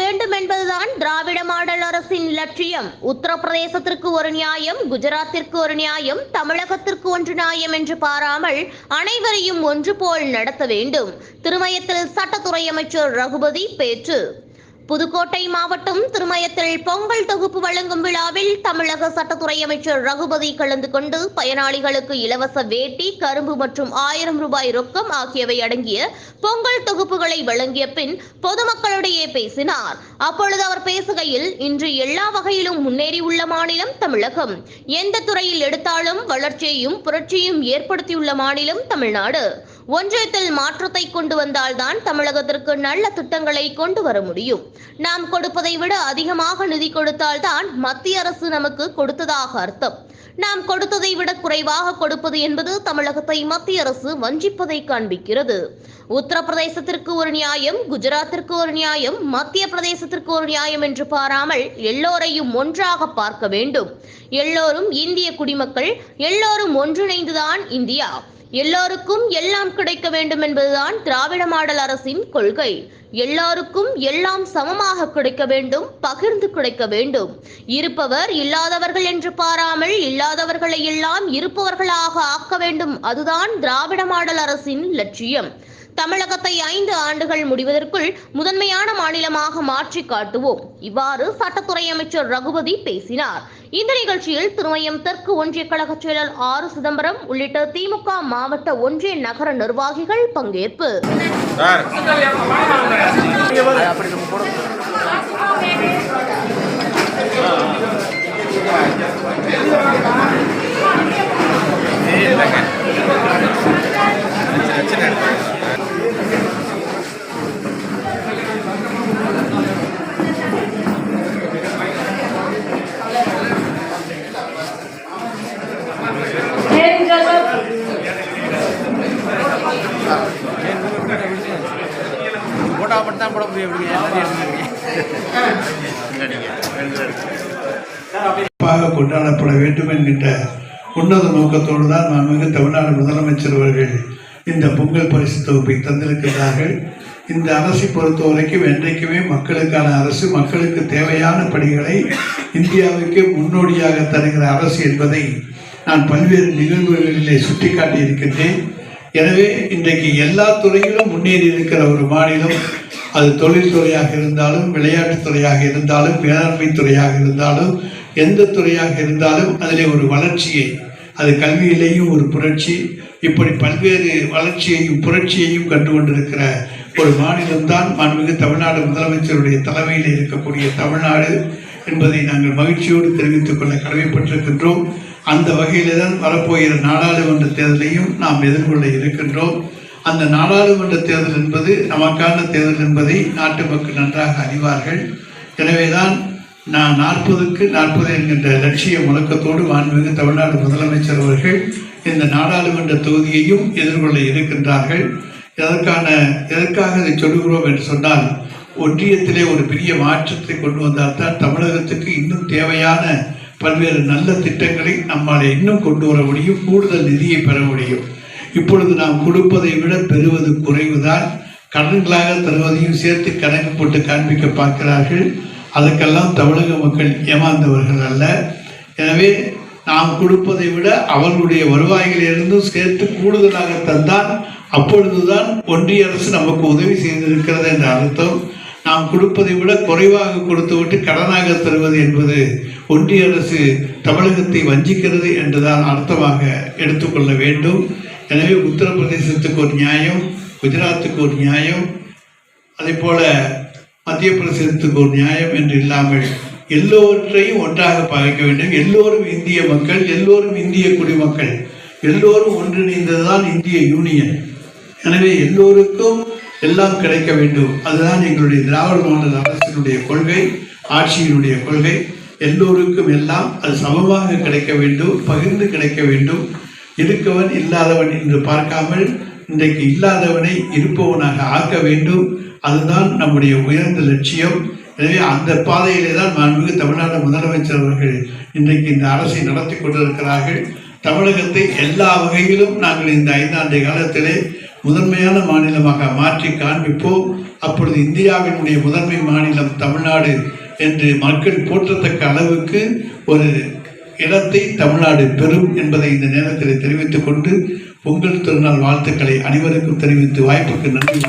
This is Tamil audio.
வேண்டும் என்பதுதான் திராவிட மாடல் அரசின் லட்சியம். உத்தரப்பிரதேசத்திற்கு ஒரு நியாயம் குஜராத்திற்கு ஒரு நியாயம் தமிழகத்திற்கு ஒன்று நியாயம் என்று பாராமல் அனைவரையும் ஒன்று போல் நடத்த வேண்டும். திருமயத்தில் சட்டத்துறை அமைச்சர் ரகுபதி பேச்சு. புதுக்கோட்டை மாவட்டம் திருமயத்தில் பொங்கல் தொகுப்பு வழங்கும் விழாவில் தமிழக சட்டத்துறை அமைச்சர் ரகுபதி கலந்து கொண்டு பயனாளிகளுக்கு இலவச வேட்டி கரும்பு மற்றும் ஆயிரம் ரூபாய் ரொக்கம் ஆகியவை அடங்கிய பொங்கல் தொகுப்புகளை வழங்கிய பின் பொதுமக்களிடையே பேசினார். அப்பொழுது அவர் பேசுகையில் இன்று எல்லா வகையிலும் முன்னேறியுள்ள மாநிலம் தமிழகம். எந்த துறையில் எடுத்தாலும் வளர்ச்சியையும் புரட்சியும் ஏற்படுத்தியுள்ள மாநிலம் தமிழ்நாடு. ஒன்றியத்தில் மாற்றத்தை கொண்டு வந்தால்தான் தமிழகத்திற்கு நல்ல திட்டங்களை கொண்டு வர முடியும். நாம் கொடுப்பதை விட அதிகமாக நிதி கொடுத்தால்தான் மத்திய அரசு நமக்கு கொடுத்ததாக அர்த்தம். நாம் கொடுத்ததை விட குறைவாக கொடுப்பது என்பது தமிழகத்தை மத்திய அரசு வஞ்சிப்பதை காண்பிக்கிறது. உத்தரப்பிரதேசத்திற்கு ஒரு நியாயம் குஜராத்திற்கு ஒரு நியாயம் மத்திய பிரதேசத்திற்கு ஒரு நியாயம் என்று பாராமல் எல்லோரையும் ஒன்றாக பார்க்க வேண்டும். எல்லோரும் இந்திய குடிமக்கள் எல்லோரும் ஒன்றிணைந்துதான் இந்தியா. எல்லோருக்கும் எல்லாம் கிடைக்க வேண்டும் என்பதுதான் திராவிட மாடல் அரசின் கொள்கை. எல்லாருக்கும் எல்லாம் சமமாக கிடைக்க வேண்டும் பகிர்ந்து கிடைக்க வேண்டும். இருப்பவர் இல்லாதவர்கள் என்று பாராமல் இல்லாதவர்களை எல்லாம் இருப்பவர்களாக ஆக்க வேண்டும். அதுதான் திராவிட மாடல் அரசின் லட்சியம். தமிழகத்தை ஐந்து ஆண்டுகள் முடிவதற்குள் முதன்மையான மாநிலமாக மாற்றி காட்டுவோம் இவ்வாறு சட்டத்துறை அமைச்சர் ரகுபதி பேசினார் இந்த நிகழ்ச்சியில் திருமயம் தெற்கு ஒன்றிய கழக செயலர் ஆறு சிதம்பரம் உள்ளிட்ட திமுக மாவட்ட ஒன்றிய நகர நிர்வாகிகள் பங்கேற்பு பிரச்சனை போட்டா மட்டும் தான் போட முடியும் எப்படிங்க கொண்டாடப்பட வேண்டும் என்கின்ற உன்னத நோக்கத்தோடு தான் மாண்புமிகு தமிழ்நாடு முதலமைச்சர் அவர்கள் இந்த பொங்கல் பரிசு தொகுப்பை தந்திருக்கிறார்கள் இந்த அரசை பொறுத்தவரைக்கும் என்றைக்குமே மக்களுக்கான அரசு மக்களுக்கு தேவையான பணிகளை இந்தியாவுக்கு முன்னோடியாக தருகிற அரசு என்பதை நான் பல்வேறு நிகழ்வுகளிலே சுட்டிக்காட்டி இருக்கின்றேன் எனவே இன்றைக்கு எல்லா துறையிலும் முன்னேறி இருக்கிற ஒரு மாநிலம் அது தொழில்துறையாக இருந்தாலும் விளையாட்டுத் துறையாக இருந்தாலும் வேளாண்மை துறையாக இருந்தாலும் எந்த துறையாக இருந்தாலும் அதிலே ஒரு வளர்ச்சியை அது கல்வியிலேயும் ஒரு புரட்சி இப்படி பல்வேறு வளர்ச்சியையும் புரட்சியையும் கண்டு கொண்டிருக்கிற ஒரு மாநிலம்தான் மாண்புமிகு தமிழ்நாடு முதலமைச்சருடைய தலைமையில் இருக்கக்கூடிய தமிழ்நாடு என்பதை நாங்கள் மகிழ்ச்சியோடு தெரிவித்துக் கொள்ள கடமைப்பட்டிருக்கின்றோம். அந்த வகையில்தான் வரப்போகிற நாடாளுமன்ற தேர்தலையும் நாம் எதிர்கொள்ள இருக்கின்றோம். அந்த நாடாளுமன்ற தேர்தல் என்பது நமக்கான தேர்தல் என்பதை நாட்டு மக்கள் நன்றாக அறிவார்கள். எனவேதான் நான் நாற்பதுக்கு நாற்பது என்கின்ற லட்சிய முழக்கத்தோடு மாண்புமிகு தமிழ்நாடு முதலமைச்சர் அவர்கள் இந்த நாடாளுமன்ற தொகுதியையும் எதிர்கொள்ள இருக்கின்றார்கள். எதற்கான எதற்காக இதை சொல்கிறோம் என்று சொன்னால் ஒன்றியத்திலே ஒரு பெரிய மாற்றத்தை கொண்டு வந்தால்தான் தமிழகத்துக்கு இன்னும் தேவையான பல்வேறு நல்ல திட்டங்களை நம்மால் இன்னும் கொண்டு வர முடியும் கூடுதல் நிதியை பெற முடியும். இப்பொழுது நாம் கொடுப்பதை விட பெறுவது குறைவுதான். கடன்களாக தருவதையும் சேர்த்து கணக்கு போட்டு காண்பிக்க பார்க்கிறார்கள். அதற்கெல்லாம் தமிழக மக்கள் ஏமாந்தவர்கள் அல்ல. எனவே நாம் கொடுப்பதை விட அவர்களுடைய வருவாய்களிலிருந்தும் சேர்த்து கூடுதலாக தந்தால் அப்பொழுதுதான் ஒன்றிய அரசு நமக்கு உதவி செய்திருக்கிறது என்ற அர்த்தம். நாம் கொடுப்பதை விட குறைவாக கொடுத்துவிட்டு கடனாக தருவது என்பது ஒன்றிய அரசு தமிழகத்தை வஞ்சிக்கிறது என்றுதான் அர்த்தமாக எடுத்துக்கொள்ள வேண்டும். எனவே உத்தரப்பிரதேசத்துக்கு ஒரு நியாயம் குஜராத்துக்கு ஒரு நியாயம் அதே போல மத்திய பிரதேசத்துக்கு ஒரு நியாயம் என்று இல்லாமல் எல்லோற்றையும் ஒன்றாக பார்க்க வேண்டும். எல்லோரும் இந்திய மக்கள் எல்லோரும் இந்திய குடிமக்கள் எல்லோரும் ஒன்றிணைந்ததுதான் இந்திய யூனியன். எனவே எல்லோருக்கும் எல்லாம் கிடைக்க வேண்டும். அதுதான் எங்களுடைய திராவிட மாநில அரசினுடைய கொள்கை ஆட்சியினுடைய கொள்கை. எல்லோருக்கும் எல்லாம் அது சமமாக கிடைக்க வேண்டும் பகிர்ந்து கிடைக்க வேண்டும். இருக்கவன் இல்லாதவன் என்று பார்க்காமல் இன்றைக்கு இல்லாதவனை இருப்பவனாக ஆக்க வேண்டும். அதுதான் நம்முடைய உயர்ந்த லட்சியம். எனவே அந்த பாதையிலே தான் மாண்புமிகு தமிழ்நாடு முதலமைச்சர் அவர்கள் இன்றைக்கு இந்த அரசை நடத்தி கொண்டிருக்கிறார்கள். தமிழகத்தை எல்லா வகையிலும் நாங்கள் இந்த ஐந்தாண்டு காலத்திலே முதன்மையான மாநிலமாக மாற்றி காண்பிப்போம். அப்பொழுது இந்தியாவினுடைய முதன்மை மாநிலம் தமிழ்நாடு என்று மக்கள் போற்றத்தக்க அளவுக்கு ஒரு இடத்தை தமிழ்நாடு பெறும் என்பதை இந்த நேரத்தில் தெரிவித்துக் கொண்டு பொங்கல் திருநாள் வாழ்த்துக்களை அனைவருக்கும் தெரிவித்து வாய்ப்புக்கு நன்றி